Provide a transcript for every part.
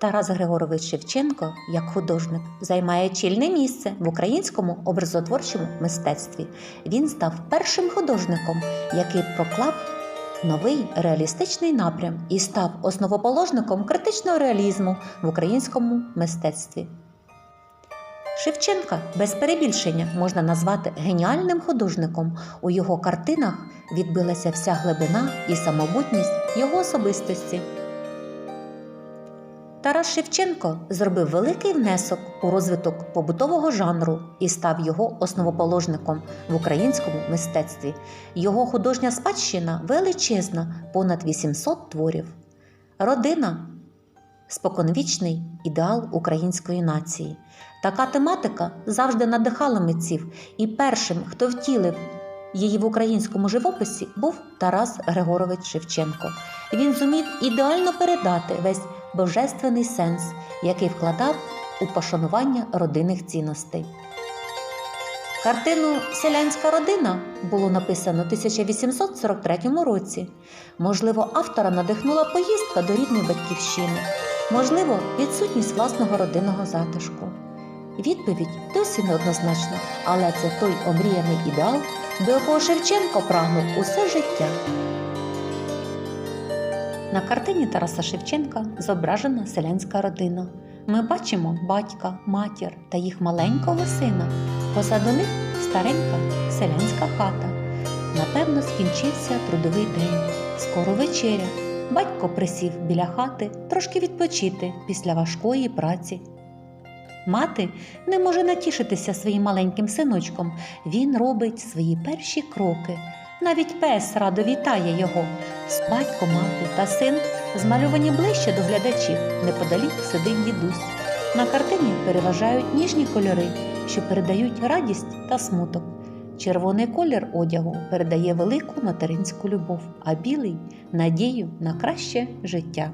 Тарас Григорович Шевченко, як художник, займає чільне місце в українському образотворчому мистецтві. Він став першим художником, який проклав новий реалістичний напрям і став основоположником критичного реалізму в українському мистецтві. Шевченка без перебільшення можна назвати геніальним художником. У його картинах відбилася вся глибина і самобутність його особистості. Тарас Шевченко зробив великий внесок у розвиток побутового жанру і став його основоположником в українському мистецтві. Його художня спадщина величезна, понад 800 творів. Родина споконвічний ідеал української нації. Така тематика завжди надихала митців, і першим, хто втілив її в українському живописі, був Тарас Григорович Шевченко. Він зумів ідеально передати весь божественний сенс, який вкладав у пошанування родинних цінностей. Картину Селянська родина було написано у 1843 році. Можливо, автора надихнула поїздка до рідної батьківщини, можливо, відсутність власного родинного затишку. Відповідь досі неоднозначна, але це той омріяний ідеал, до якого Шевченко прагнув усе життя. На картині Тараса Шевченка зображена селянська родина. Ми бачимо батька, матір та їх маленького сина. Позаду них старенька селянська хата. Напевно, скінчився трудовий день. Скоро вечеря. Батько присів біля хати трошки відпочити після важкої праці. Мати не може натішитися своїм маленьким синочком. Він робить свої перші кроки. Навіть пес радо вітає його. Батько, мати та син змальовані ближче до глядачів. Неподалік сидить дідусь. На картині переважають ніжні кольори, що передають радість та смуток. Червоний колір одягу передає велику материнську любов, а білий надію на краще життя.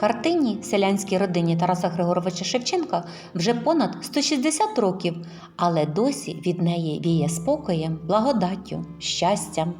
Картині селянській родині Тараса Григоровича Шевченка вже понад 160 років, але досі від неї віє спокоєм, благодаттю, щастям.